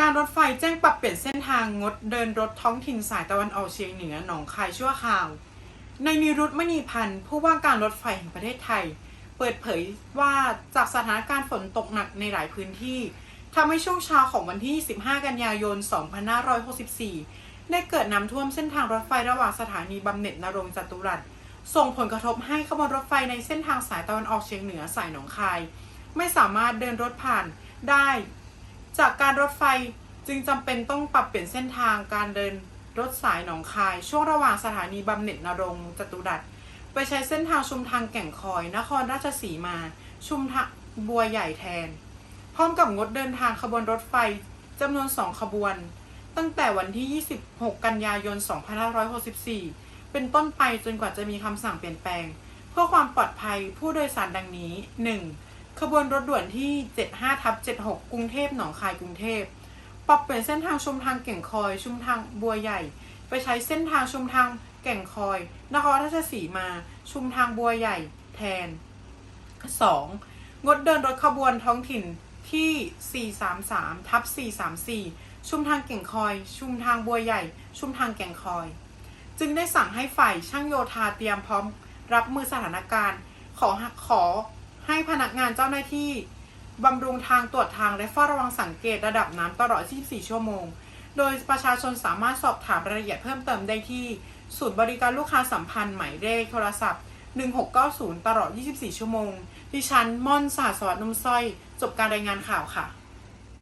การรถไฟแจ้งปรับเปลี่ยนเส้นทางงดเดินรถท้องถิ่นสายตะวันออกเฉียงเหนือหนองคายชั่วคราว ในนิรุตมณีพันธ์ผู้ว่าการรถไฟแห่งประเทศไทย เปิดเผยว่าจากสถานการณ์ฝนตกหนักในหลายพื้นที่ทำให้ช่วงเช้าของวันที่ 15 กันยายน 2564 ได้เกิดน้ำท่วมเส้นทางรถไฟระหว่างสถานีบำเหน็จนรงจตุรัส ส่งผลกระทบให้ขบวนรถไฟในเส้นทางสายตะวันออกเฉียงเหนือสายหนองคาย ไม่สามารถเดินรถผ่านได้ จากการรถไฟจึงจำเป็นต้องปรับเปลี่ยนเส้นทางการเดินรถสายหนองคาย ช่วงระหว่างสถานีบำเหน็จนรงจตุรัสไปใช้เส้นทางชุมทางแก่งคอย นครราชสีมา ชุมทางบัวใหญ่แทน พร้อมกับงดเดินทางขบวนรถไฟจำนวน 2 ขบวน ตั้งแต่วันที่ 26 กันยายน 2564 เป็นต้นไปจนกว่าจะมีคำสั่งเปลี่ยนแปลง เพื่อความปลอดภัยผู้โดยสารดังนี้ 1. ขบวนรถด่วนที่ 75ทับ76 กรุงเทพหนองคายกรุงเทพปรับเปลี่ยนเส้นทางชุมทางแก่งคอย ชุมทางบัวใหญ่ ไปใช้เส้นทางชุมทางแก่งคอยนครราชสีมา ชุมทางบัวใหญ่แทน 2. งดเดินรถขบวนท้องถิ่นที่ 433ทับ434 ชุมทางแก่งคอย ชุมทางบัวใหญ่ ชุมทางแก่งคอย จึงได้สั่งให้ฝ่ายช่างโยธาเตรียมพร้อมรับมือสถานการณ์ ขอขอ ให้พนักงานเจ้าหน้าที่บำรุงทางตรวจทางและเฝ้าระวังสังเกตระดับน้ำตลอด 24 ชั่วโมง โดยประชาชนสามารถสอบถามรายละเอียดเพิ่มเติมได้ที่ ศูนย์บริการลูกค้าสัมพันธ์หมายเลขโทรศัพท์ 1690 ตลอด 24 ชั่วโมง ดิฉันม่อนสาสวัสดิ์นุ่มสร้อย จบการรายงานข่าวค่ะ